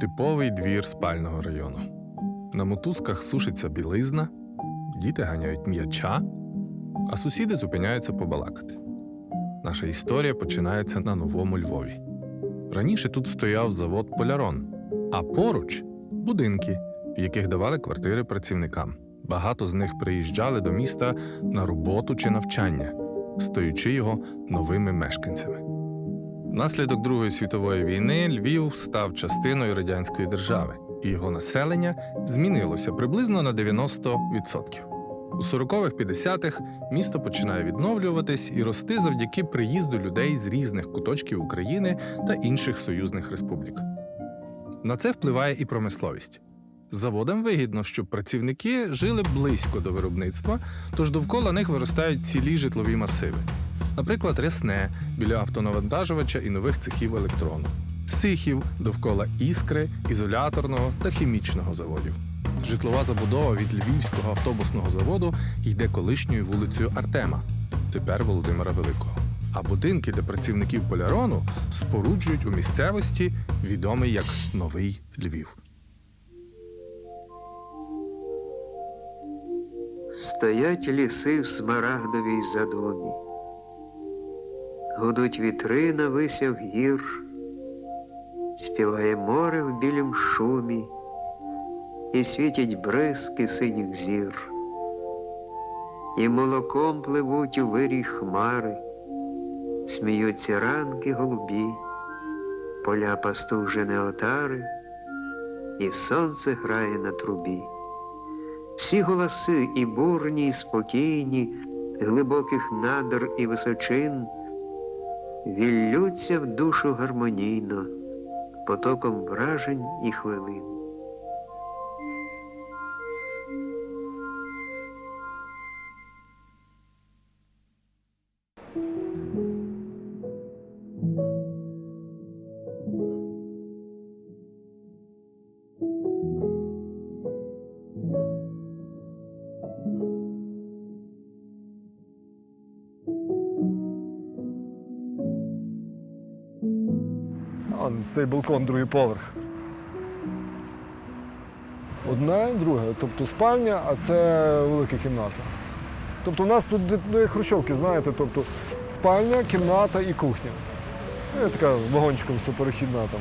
Типовий двір спального району. На мотузках сушиться білизна, діти ганяють м'яча, а сусіди зупиняються побалакати. Наша історія починається на новому Львові. Раніше тут стояв завод Полярон, а поруч будинки, в яких давали квартири працівникам. Багато з них приїжджали до міста на роботу чи навчання, стаючи його новими мешканцями. Внаслідок Другої світової війни Львів став частиною радянської держави, і його населення змінилося приблизно на 90%. У 40-х 50-х місто починає відновлюватись і рости завдяки приїзду людей з різних куточків України та інших союзних республік. На це впливає і промисловість. Заводам вигідно, щоб працівники жили близько до виробництва, тож довкола них виростають цілі житлові масиви. Наприклад, рясне біля автонавантажувача і нових цехів електрону, сихів довкола іскри, ізоляторного та хімічного заводів. Житлова забудова від Львівського автобусного заводу йде колишньою вулицею Артема, тепер Володимира Великого. А будинки для працівників полярону споруджують у місцевості, відомий як Новий Львів. Стоять ліси в смарагдовій задумі, гудуть вітри на висях гір, співає море в білім шумі, і світять бризки синіх зір, і молоком пливуть у вирій хмари, сміються ранки голубі, поля пастужені отари, і сонце грає на трубі. Всі голоси і бурні, і спокійні, глибоких надр і височин, віллються в душу гармонійно, потоком вражень і хвилин. Цей балкон, другий поверх. Одна і друга. Тобто спальня, а це велика кімната. Тобто у нас тут хрущовки, знаєте, тобто спальня, кімната і кухня. Ну, така вагончиком все перехідна там.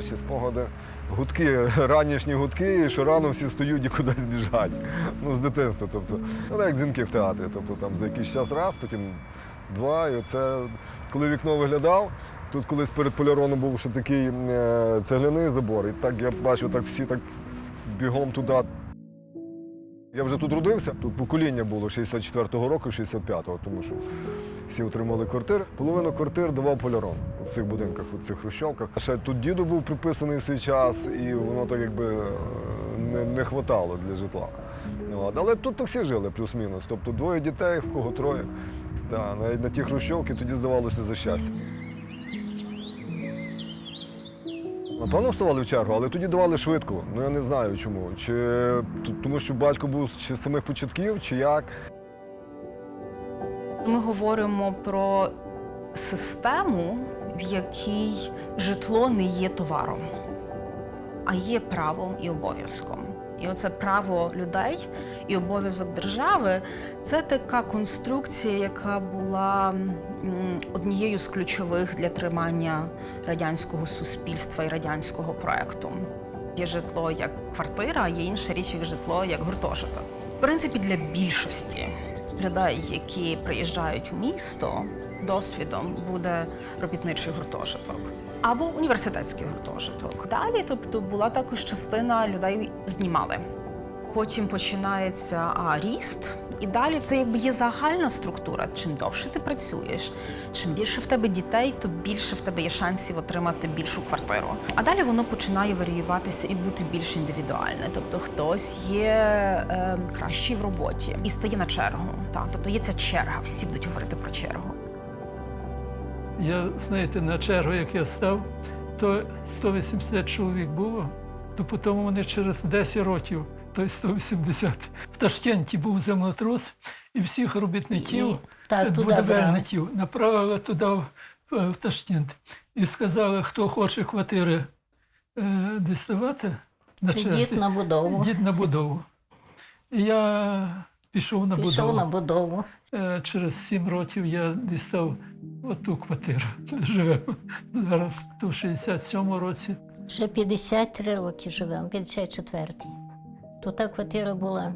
Перші спогади. Гудки, ранішні гудки, що рано всі стоять і кудись біжать. Ну, з дитинства. Тобто, ну, як дзвінки в театрі. Тобто там за якийсь час раз, потім два. І оце, коли вікно виглядав, тут колись перед поляроном був ще такий е, цегляний забор. І так я бачу, так всі так бігом туди. Я вже тут родився. Тут покоління було 64-го року, 65-го, тому що всі отримали квартири. Половину квартир давав полярон у цих будинках, у цих хрущовках. Ще тут діду був приписаний свій час, і воно так якби е, не, не хватало для житла. От. Але тут так всі жили, плюс-мінус. Тобто двоє дітей, в кого троє. Та, навіть на ті хрущовки тоді здавалося за щастя. Напевно, вставали в чергу, але тоді давали швидко. Ну я не знаю чому. Чи тому, що батько був чи з самих початків, чи як. Ми говоримо про систему, в якій житло не є товаром, а є правом і обов'язком. І оце право людей і обов'язок держави це така конструкція, яка була однією з ключових для тримання радянського суспільства і радянського проекту. Є житло як квартира, а є інша річ як житло як гуртожиток. В принципі, для більшості людей, які приїжджають у місто, досвідом буде робітничий гуртожиток або університетський гуртожиток. Далі, тобто, була також частина людей знімали. Потім починається а, ріст, і далі це якби є загальна структура. Чим довше ти працюєш, чим більше в тебе дітей, то більше в тебе є шансів отримати більшу квартиру. А далі воно починає варіюватися і бути більш індивідуальне. Тобто хтось є е, кращий в роботі і стає на чергу. Так, тобто є ця черга, всі будуть говорити про чергу. Я, знаєте, на чергу, як я став, то 180 чоловік було, то потім вони через 10 років той 180. В Ташкенті був землетрус, і всіх робітників, І так, е, туди будівельників направили туди, в, е, в Ташкент. І сказали, хто хоче квартири е, діставати на Дід на будову. йдіть на будову. І я пішов на Пішов будову. на будову. Е, Через сім років я дістав оту квартиру, де живемо зараз, то в 67-му році. Вже 53 роки живемо, 54-й. То та квартира була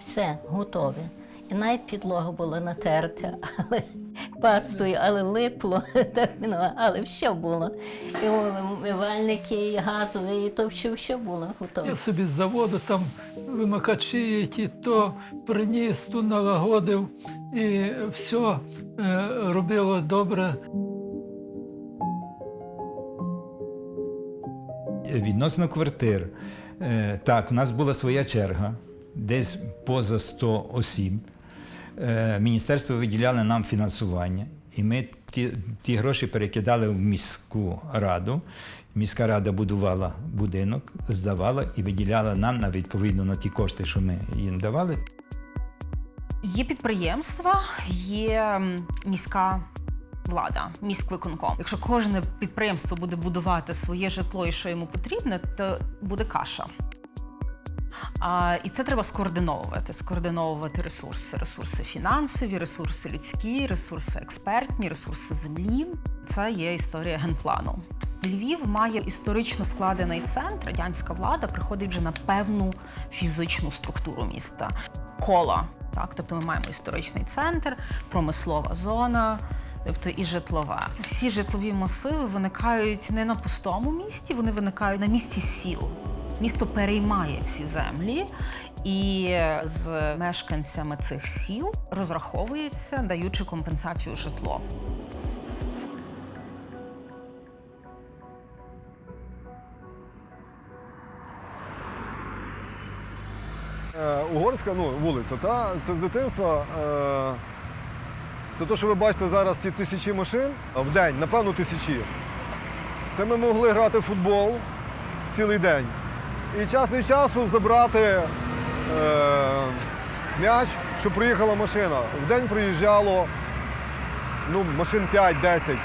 все готове. І навіть підлога була натерта, але пастою, але липло, так, ну, але все було. І умивальники, і газові, і то все, все було готове. Я собі з заводу там вимикачі, ті то приніс, ту налагодив, і все е, робило добре. Відносно квартир, е, так, у нас була своя черга, десь поза 100 осіб. Е, Міністерство виділяло нам фінансування, і ми ті, ті гроші перекидали в міську раду. Міська рада будувала будинок, здавала і виділяла нам на відповідно на ті кошти, що ми їм давали. Є підприємства, є міська влада, міськвиконком. Якщо кожне підприємство буде будувати своє житло і що йому потрібне, то буде каша. А, і це треба скоординовувати. Скоординовувати ресурси, ресурси фінансові, ресурси людські, ресурси експертні, ресурси землі. Це є історія генплану. Львів має історично складений центр. Радянська влада приходить вже на певну фізичну структуру міста. Кола. Так, тобто ми маємо історичний центр, промислова зона, тобто і житлова. Всі житлові масиви виникають не на пустому місті, вони виникають на місці сіл. Місто переймає ці землі і з мешканцями цих сіл розраховується, даючи компенсацію житло. Е, Угорська ну, вулиця, та, це з дитинства. Е, це те, що ви бачите зараз ці тисячі машин в день, напевно, тисячі. Це ми могли грати в футбол цілий день. І час від часу забрати е, м'яч, щоб приїхала машина. В день приїжджало ну, машин 5-10. Е,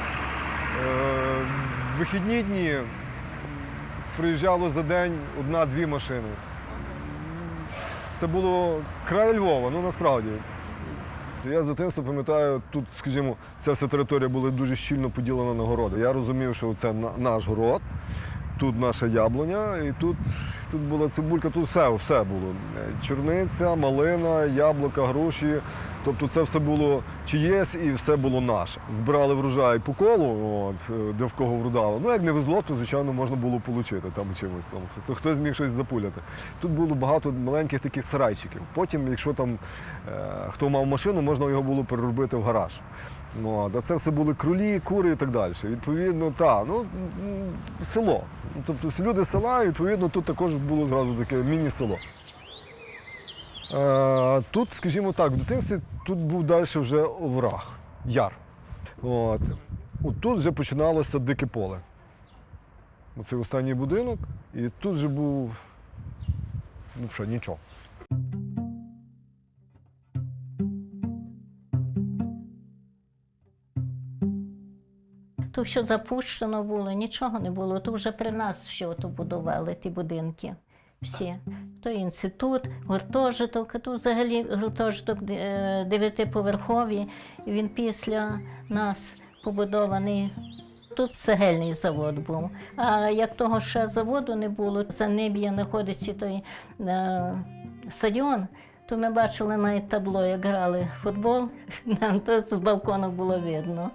вихідні дні приїжджало за день одна-дві машини. Це було край Львова, ну насправді. Я з дитинства пам'ятаю, тут, скажімо, ця вся територія була дуже щільно поділена на городи. Я розумів, що це наш город, тут наша яблуня, і тут, тут була цибулька, тут все, все було. Е, Чорниця, малина, яблука, груші. Тобто це все було чиєсь і все було наше. Збирали врожай по колу, от, е, де в кого вродало. Ну, як не везло, то, звичайно, можна було отримати там чимось. Там, хто, хтось міг щось запуляти. Тут було багато маленьких таких сарайчиків. Потім, якщо там е, хто мав машину, можна його було переробити в гараж. Ну, а це все були кролі, кури і так далі. Відповідно, та, ну, село. Тобто люди з села, відповідно, тут також було зразу таке міні-село. Е, тут, скажімо так, в дитинстві тут був далі вже овраг, яр. От. От тут вже починалося дике поле. Оце останній будинок, і тут вже був ну що, нічого. То що запущено було, нічого не було. То вже при нас все то будували, ті будинки. Всі. То інститут, гуртожиток, тут взагалі гуртожиток е, дев'ятиповерховий, він після нас побудований. Тут цегельний завод був. А як того ще заводу не було, за неб'є знаходиться той е, стадіон, то ми бачили навіть табло, як грали в футбол, нам то з балкону було видно.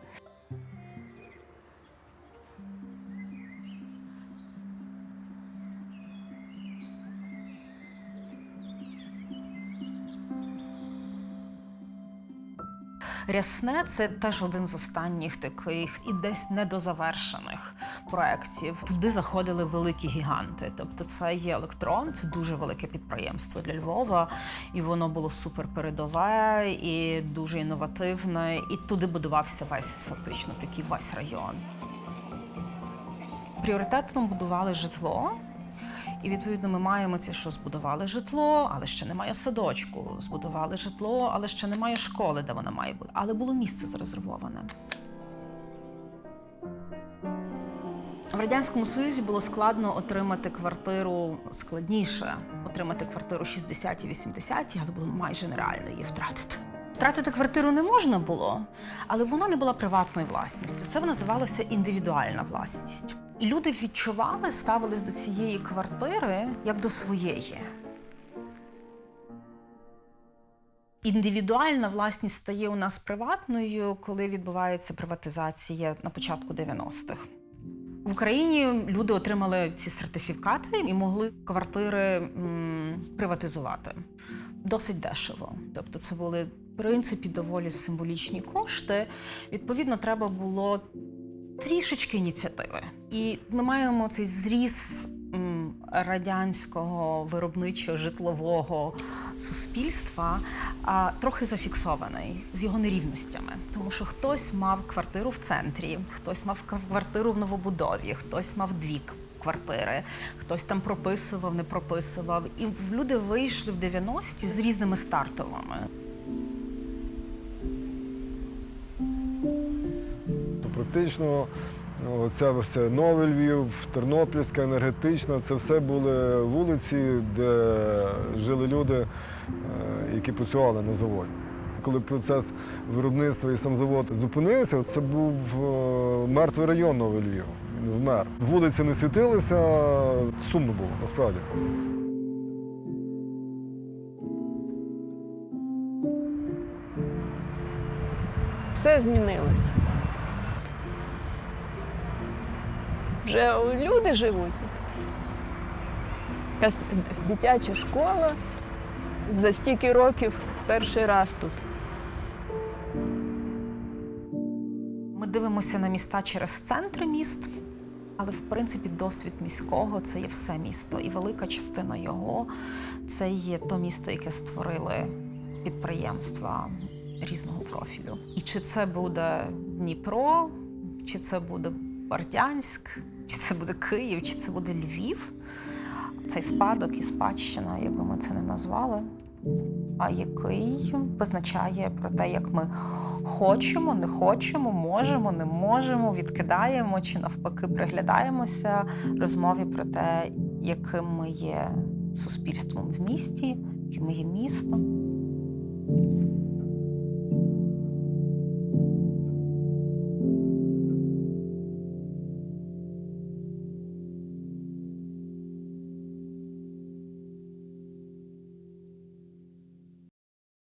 Рясне це теж один з останніх таких і десь недозавершених проєктів. Туди заходили великі гіганти. Тобто, це є електрон, це дуже велике підприємство для Львова, і воно було супер передове і дуже інновативне. І туди будувався весь фактично такий весь район. Пріоритетно будували житло. І відповідно ми маємо це, що збудували житло, але ще немає садочку. Збудували житло, але ще немає школи, де вона має бути. Але було місце зарезервоване. В радянському союзі було складно отримати квартиру складніше, отримати квартиру 60-ті, 80-ті, але було майже нереально її втратити. Втратити квартиру не можна було, але вона не була приватною власністю. Це називалося індивідуальна власність. І люди відчували, ставились до цієї квартири як до своєї. Індивідуальна власність стає у нас приватною, коли відбувається приватизація на початку 90-х. В Україні люди отримали ці сертифікати і могли квартири м, приватизувати досить дешево. Тобто, це були в принципі доволі символічні кошти. Відповідно, треба було трішечки ініціативи. І ми маємо цей зріз радянського виробничого житлового суспільства а, трохи зафіксований з його нерівностями, тому що хтось мав квартиру в центрі, хтось мав квартиру в новобудові, хтось мав дві квартири, хтось там прописував, не прописував. І люди вийшли в 90-ті з різними стартовими. То практично ну, все Новий Львів, Тернопільська, енергетична, це все були вулиці, де жили люди, е, які працювали на заводі. Коли процес виробництва і сам завод зупинився, це був е, мертвий район Новий Львів. Він вмер. Вулиці не світилися, сумно було, насправді. все змінилось. Вже люди живуть. Якась дитяча школа за стільки років перший раз тут. Ми дивимося на міста через центри міст, але в принципі досвід міського це є все місто, і велика частина його це є то місто, яке створили підприємства різного профілю. І чи це буде Дніпро, чи це буде Бердянськ, чи це буде Київ, чи це буде Львів. Цей спадок і спадщина, як би ми це не назвали, а який визначає про те, як ми хочемо, не хочемо, можемо, не можемо, відкидаємо чи навпаки приглядаємося розмові про те, яким ми є суспільством в місті, яким ми є містом.